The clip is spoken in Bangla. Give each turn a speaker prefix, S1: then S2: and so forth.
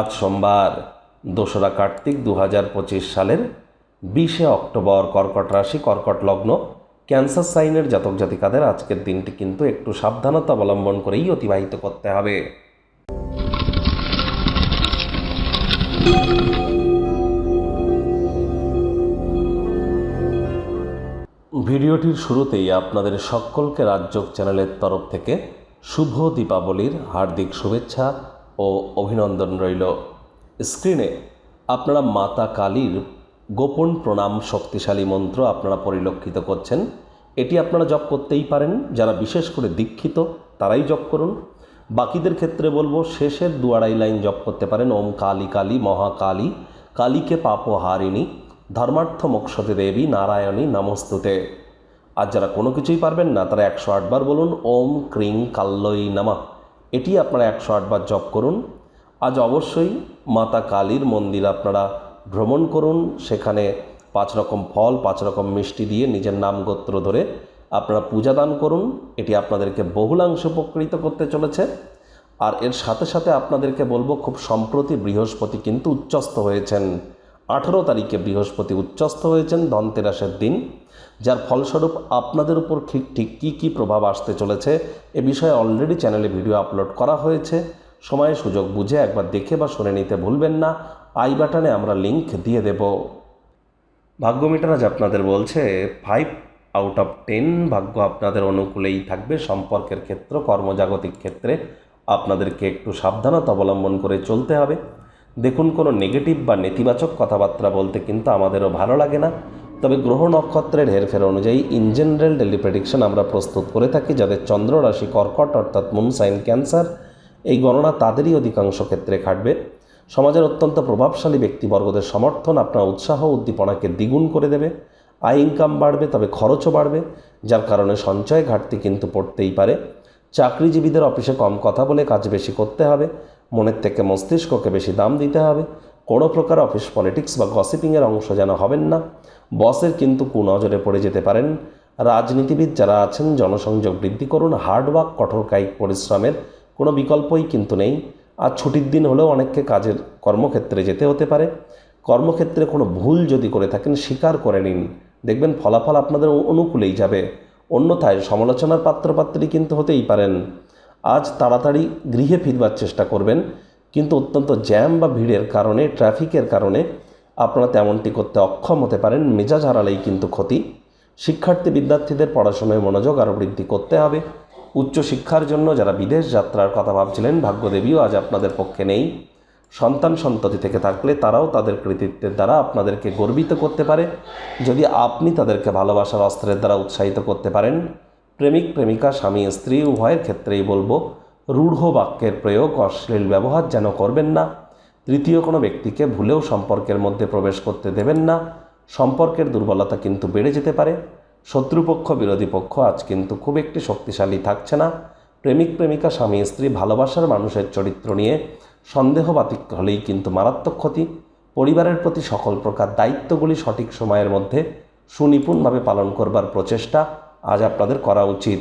S1: আজ সোমবার, দোসরা কার্তিক দু হাজার পঁচিশ সালের বিশে অক্টোবর, কর্কট রাশি, কর্কট লগ্ন, ক্যান্সার সাইনের জাতক জাতিকাদের আজকের দিনটি কিন্তু একটু সাবধানতা অবলম্বন করেই অতিবাহিত করতে হবে। ভিডিওটির শুরুতেই আপনাদের সকলকে রাজযোগ চ্যানেলের তরফ থেকে শুভ দীপাবলির হার্দিক শুভেচ্ছা ও অভিনন্দন রইল। স্ক্রিনে আপনারা মাতা কালীর গোপন প্রণাম শক্তিশালী মন্ত্র আপনারা পরিলক্ষিত করছেন। এটি আপনারা জপ করতেই পারেন। যারা বিশেষ করে দীক্ষিত, তারাই জপ করুন। বাকিদের ক্ষেত্রে বলব, শেষের দু আড়াই লাইন জপ করতে পারেন। ওম কালী কালী মহাকালী, কালীকে পাপহারিণী, ধর্মার্থ মোক্ষতে দেবী, নারায়ণী, নমস্তুতে। আর যারা কোনো কিছুই পারবেন না, তারা একশো আটবার বলুন, ওম ক্রিং কাল্লই নামা। এটি আপনারা একশো আটবার জপ করুন। আজ অবশ্যই মাতা কালীর মন্দির আপনারা ভ্রমণ করুন। সেখানে পাঁচ রকম ফল, পাঁচ রকম মিষ্টি দিয়ে নিজের নাম গোত্র ধরে আপনারা পূজা দান করুন। এটি আপনাদেরকে বহুলাংশে উপকৃত করতে চলেছে। আর এর সাথে সাথে আপনাদেরকে বলব, খুব সম্প্রতি বৃহস্পতি কিন্তু উচ্চস্থ হয়েছেন। আঠেরো তারিখে বৃহস্পতি উচ্চস্থ হয়েছেন ধনতেরাসের দিন, যার ফলস্বরূপ আপনাদের উপর ঠিক ঠিক কী কী প্রভাব আসতে চলেছে এ বিষয়ে অলরেডি চ্যানেলে ভিডিও আপলোড করা হয়েছে। সময় সুযোগ বুঝে একবার দেখে বা শুনে নিতে ভুলবেন না। আই বাটনে আমরা লিংক দিয়ে দেব। ভাগ্য মিটার আজ আপনাদের বলছে ফাইভ আউট অফ টেন ভাগ্য আপনাদের অনুকূলেই থাকবে। সম্পর্কের ক্ষেত্র, কর্মজাগতিক ক্ষেত্রে আপনাদেরকে একটু সাবধানতা অবলম্বন করে চলতে হবে। দেখুন কোনো নেগেটিভ বা নেতিবাচক কথাবার্তা বলতে কিন্তু আমাদেরও ভালো লাগে না। তবে গ্রহ নক্ষত্রের হেরফের অনুযায়ী ইন জেনারেল ডেলি প্রেডিকশন আমরা প্রস্তুত করে থাকি, যাদের চন্দ্র রাশি কর্কট অর্থাৎ মুন সাইন ক্যান্সার এই গণনা তাদেরই অধিকাংশ ক্ষেত্রে খাটবে সমাজের অত্যন্ত প্রভাবশালী ব্যক্তিবর্গদের সমর্থন আপনার উৎসাহ উদ্দীপনাকে দ্বিগুণ করে দেবে। আয় ইনকাম বাড়বে, তবে খরচও বাড়বে, যার কারণে সঞ্চয় ঘাটতি কিন্তু পড়তেই পারে। চাকরিজীবীদের অফিসে কম কথা বলে কাজ বেশি করতে হবে মনের থেকে মস্তিষ্ককে বেশি দাম দিতে হবে। কোনো প্রকার অফিস পলিটিক্স বা গসিপিংয়ের অংশ যেন হবেন না। বসের কিন্তু কুনজরে পড়ে যেতে পারেন। রাজনীতিবিদ যারা আছেন, জনসংযোগ বৃদ্ধি করুন হার্ডওয়ার্ক কঠোর কায়িক পরিশ্রমের কোনো বিকল্পই কিন্তু নেই। আর ছুটির দিন হলেও অনেককে কাজের কর্মক্ষেত্রে যেতে হতে পারে। কর্মক্ষেত্রে কোনো ভুল যদি করে থাকেন, স্বীকার করে নিন। দেখবেন ফলাফল আপনাদের অনুকূলেই যাবে। অন্যথায় সমালোচনার পাত্রপাত্রী কিন্তু হতেই পারেন। আজ তাড়াতাড়ি গৃহে ফিরবার চেষ্টা করবেন, কিন্তু অত্যন্ত জ্যাম বা ভিড়ের কারণে, ট্রাফিকের কারণে আপনারা তেমনটি করতে অক্ষম হতে পারেন। মেজাজ হারালেই কিন্তু ক্ষতি। শিক্ষার্থী বিদ্যার্থীদের পড়াশোনায় মনোযোগ আরও বৃদ্ধি করতে হবে। উচ্চশিক্ষার জন্য যারা বিদেশ যাত্রার কথা ভাবছিলেন, ভাগ্যদেবীও আজ আপনাদের পক্ষে নেই। সন্তান সন্ততি থেকে থাকলে তারাও তাদের কৃতিত্বের দ্বারা আপনাদেরকে গর্বিত করতে পারে। যদি আপনি তাদেরকে ভালোবাসার অস্ত্রের দ্বারা উৎসাহিত করতে পারেন প্রেমিক, প্রেমিকা, স্বামী, স্ত্রী, উভয়ের ক্ষেত্রেই বলব, রূঢ় বাক্যের প্রয়োগ অশ্লীল ব্যবহার যেন করবেন না। তৃতীয় কোনো ব্যক্তিকে ভুলেও সম্পর্কের মধ্যে প্রবেশ করতে দেবেন না। সম্পর্কের দুর্বলতা কিন্তু বেড়ে যেতে পারে। শত্রুপক্ষ, বিরোধী পক্ষ আজ কিন্তু খুব একটি শক্তিশালী থাকছে না। প্রেমিক, প্রেমিকা, স্বামী, স্ত্রী ভালোবাসার মানুষের চরিত্র নিয়ে সন্দেহবাতিক হলেই কিন্তু মারাত্মক ক্ষতি। পরিবারের প্রতি সকল প্রকার দায়িত্বগুলি সঠিক সময়ের মধ্যে সুনিপুণভাবে পালন করবার প্রচেষ্টা আজ আপনাদের করা উচিত।